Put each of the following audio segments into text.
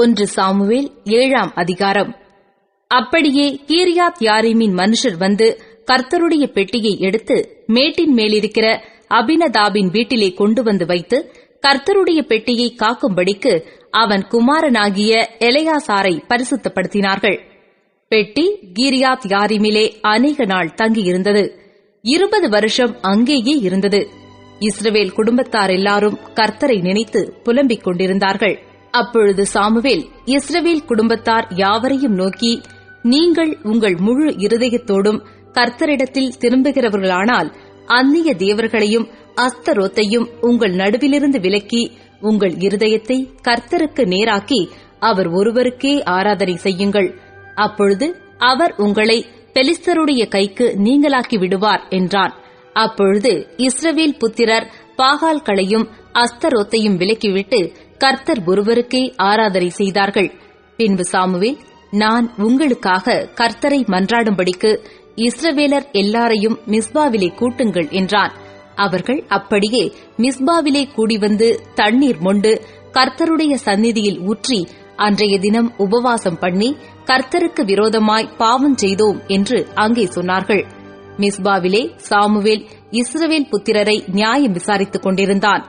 ஒன்று சாமுவேல் ஏழாம் அதிகாரம். அப்படியே கீரியாத் யாரீமின் மனுஷர் வந்து கர்த்தருடைய பெட்டியை எடுத்து மேட்டின் மேலிருக்கிற அபினதாபின் வீட்டிலே கொண்டு வந்து வைத்து கர்த்தருடைய பெட்டியை காக்கும்படிக்கு அவன் குமாரனாகிய எலையாசாரை பரிசுத்தப்படுத்தினார்கள். பெட்டி கீரியாத் யாரிமிலே அநேக நாள் தங்கியிருந்தது. இருபது வருஷம் அங்கேயே இருந்தது. இஸ்ரவேல் குடும்பத்தார் எல்லாரும் கர்த்தரை நினைத்து புலம்பிக் கொண்டிருந்தார்கள். அப்பொழுது சாமுவேல் இஸ்ரவேல் குடும்பத்தார் யாவரையும் நோக்கி நீங்கள் உங்கள் முழு இருதயத்தோடும் கர்த்தரிடத்தில் திரும்புகிறவர்களானால் அந்நிய தேவர்களையும் அஸ்தரோத்தையும் உங்கள் நடுவிலிருந்து விலக்கி உங்கள் இருதயத்தை கர்த்தருக்கு நேராக்கி அவர் ஒருவருக்கே ஆராதனை செய்யுங்கள். அப்பொழுது அவர் உங்களை பெலிஸ்தருடைய கைக்கு நீங்களாக்கி விடுவார் என்றான். அப்பொழுது இஸ்ரவேல் புத்திரர் பாகால்களையும் அஸ்தரோத்தையும் விலக்கிவிட்டு கர்த்தர் ஒருவருக்கே ஆராதனை செய்தார்கள். பின்பு சாமுவேல் நான் உங்களுக்காக கர்த்தரை மன்றாடும்படிக்கு இஸ்ரவேலர் எல்லாரையும் மிஸ்பாவிலே கூட்டுங்கள் என்றான். அவர்கள் அப்படியே மிஸ்பாவிலே கூடி வந்து தண்ணீர் மொண்டு கர்த்தருடைய சந்நிதியில் ஊற்றி அன்றைய தினம் உபவாசம் பண்ணி கர்த்தருக்கு விரோதமாய் பாவம் செய்தோம் என்று அங்கே சொன்னார்கள். மிஸ்பாவிலே சாமுவேல் இஸ்ரவேல் புத்திரரை நியாயம் விசாரித்துக் கொண்டிருந்தான்.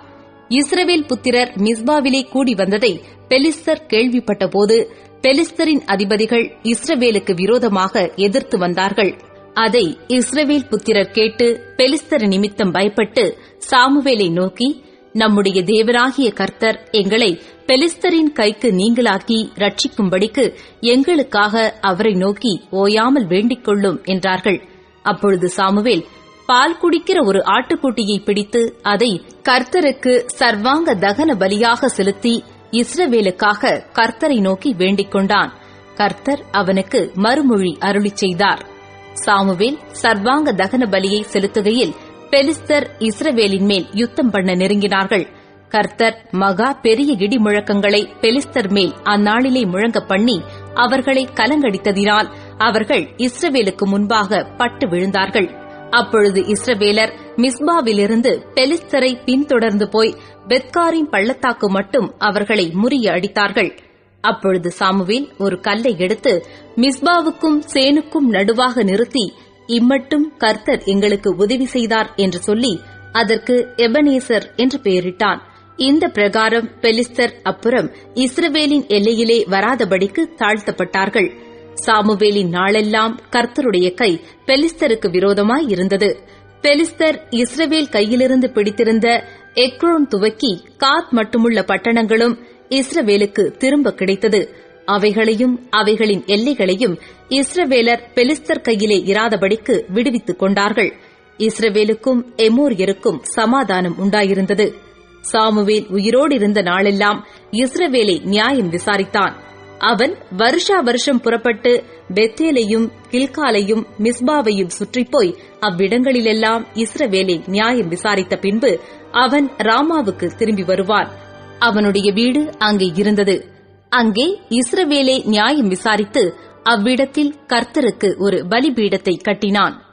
இஸ்ரவேல் புத்திரர் மிஸ்பாவிலே கூடி வந்ததை பெலிஸ்தர் கேள்விப்பட்டபோது பெலிஸ்தரின் அதிபதிகள் இஸ்ரவேலுக்கு விரோதமாக எதிர்த்து வந்தார்கள். அதை இஸ்ரவேல் புத்திரர் கேட்டு பெலிஸ்தர் நிமித்தம் பயப்பட்டு சாமுவேலை நோக்கி நம்முடைய தேவராகிய கர்த்தர் எங்களை பெலிஸ்தரின் கைக்கு நீங்களாக்கி ரட்சிக்கும்படிக்கு எங்களுக்காக அவரை நோக்கி ஓயாமல் வேண்டிக் கொள்ளும் என்றார்கள். அப்பொழுது சாமுவேல் பால் குடிக்கிற ஒரு ஆட்டுக்குட்டியை பிடித்து அதை கர்த்தருக்கு சர்வாங்க தகன பலியாக செலுத்தி இஸ்ரவேலுக்காக கர்த்தரை நோக்கி வேண்டிக் கொண்டான். கர்த்தர் அவனுக்கு மறுமொழி அருளிச் செய்தார். சாமுவேல் சர்வாங்க தகன பலியை செலுத்துகையில் பெலிஸ்தர் இஸ்ரவேலின் மேல் யுத்தம் பண்ண நெருங்கினார்கள். கர்த்தர் மகா பெரிய இடி முழக்கங்களை பெலிஸ்தர் மேல் அந்நாளிலே முழங்க பண்ணி அவர்களை கலங்கடித்ததினால் அவர்கள் இஸ்ரவேலுக்கு முன்பாக பட்டு விழுந்தார்கள். அப்பொழுது இஸ்ரவேலர் மிஸ்பாவிலிருந்து பெலிஸ்தரை பின்தொடர்ந்து போய் பெத்காரின் பள்ளத்தாக்கு மட்டும் அவர்களை முறிய அடித்தார்கள். அப்பொழுது சாமுவேல் ஒரு கல்லை எடுத்து மிஸ்பாவுக்கும் சேனுக்கும் நடுவாக நிறுத்தி இம்மட்டும் கர்த்தர் எங்களுக்கு உதவி செய்தார் என்று சொல்லி அதற்கு எபனேசர் என்று பெயரிட்டான். இந்த பிரகாரம் பெலிஸ்தர் அப்புறம் இஸ்ரவேலின் எல்லையிலே வராதபடிக்கு தாழ்த்தப்பட்டார்கள். சாமுவேலின் நாளெல்லாம் கர்த்தருடைய கை பெலிஸ்தருக்கு விரோதமாய் இருந்தது. பெலிஸ்தர் இஸ்ரவேல் கையிலிருந்து பிடித்திருந்த எக்ரோன் துவக்கி காத் மட்டுமுள்ள பட்டணங்களும் இஸ்ரவேலுக்கு திரும்ப கிடைத்தது. அவைகளையும் அவைகளின் எல்லைகளையும் இஸ்ரவேலர் பெலிஸ்தர் கையிலே இராதபடிக்கு விடுவித்துக் கொண்டார்கள். இஸ்ரவேலுக்கும் எமோரியருக்கும் சமாதானம் உண்டாயிருந்தது. சாமுவேல் உயிரோடு இருந்த நாளெல்லாம் இஸ்ரவேலை நியாயம் விசாரித்தான். அவன் வருஷா வருஷம் புறப்பட்டு பெத்தேலையும் கில்காலையும் மிஸ்பாவையும் சுற்றிப்போய் அவ்விடங்களிலெல்லாம் இஸ்ரவேலை நியாயம் விசாரித்த பின்பு அவன் ராமாவுக்கு திரும்பி வருவான். அவனுடைய வீடு அங்கே இருந்தது. அங்கே இஸ்ரவேலை நியாயம் விசாரித்து அவ்விடத்தில் கர்த்தருக்கு ஒரு பலிபீடத்தை கட்டினான்.